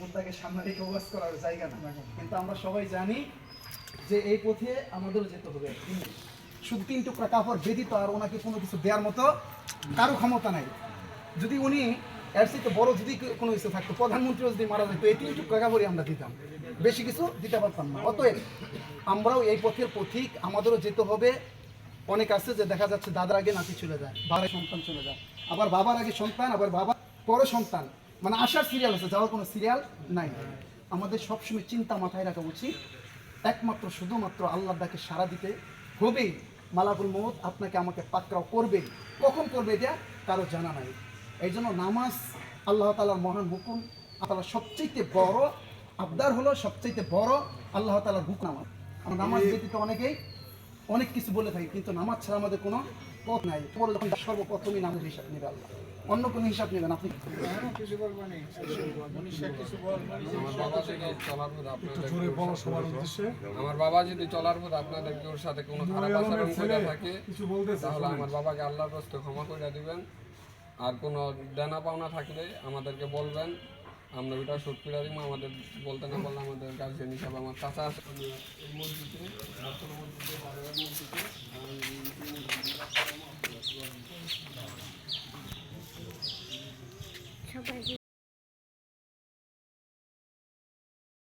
মুদ্রাকে সামনে রেখে ওয়াজ করার জায়গা না। কিন্তু আমরা সবাই জানি যে এই পথে আমাদেরও যেতে হবে। শুধু তিন টুকরা কাপড় ব্যতীত আর ওনাকে কোনো কিছু দেওয়ার মতো কারও ক্ষমতা নাই। যদি উনি এর বড় যদি কোনো কিছু থাকতো প্রধানমন্ত্রীও যদি মারা যেত, এই তিন টুকরা কাপড়ই আমরা দিতাম। বেশি কিছু দিতে পারতাম না। অতএব আমরাও এই পথের পথিক, আমাদেরও যেতে হবে। অনেক আছে যে দেখা যাচ্ছে দাদার আগে নাতি চলে যায়, বাবার সন্তান চলে যায়। আবার বাবার আগে সন্তান, আবার বাবা পরে সন্তান মানে আসার সিরিয়াল আছে যাওয়ার কোনো সিরিয়াল নাই। আমাদের সবসময় চিন্তা মাথায় রাখা উচিত একমাত্র শুধুমাত্র আল্লাহ ডাকে সারা দিতে হবে মালাকুল মত আপনাকে আমাকে পাকড়াও করবে কখন করবে এটা? কারও জানা নাই। এই জন্য নামাজ আল্লাহ তালার মহান হুকুম আল্লাহ সবচেয়ে বড় আবদার হলো সবচেয়ে বড় আল্লাহ তালার হুকুম নামাজ। আমরা নামাজ ব্যতীত অনেকেই অনেক কিছু বলে থাকি কিন্তু নামাজ ছাড়া আমাদের কোনো পথ নাই। পরে যখন সর্বপ্রথমই নামের হিসাব নেবে আল্লাহ। অন্য কোনো হিসাব নেবেন আপনি। আমার বাবা যদি চলার পর আপনাদের জোরে বলো সবার উদ্দেশ্যে আমার বাবা যদি চলার পর আপনাদের ওর সাথে কোনো খারাপ আচরণ করে থাকে তাহলে আমার বাবাকে আল্লাহর রাস্তে ক্ষমা করে দিবেন। আর কোনো দেনা পাওনা থাকলে আমাদেরকে বলবেন। আমরা ওইটা শোধ করে দিব আমাদের বলতে না বললে আমাদের গার্জেন হিসাবে আমার চাচা আছে। আমি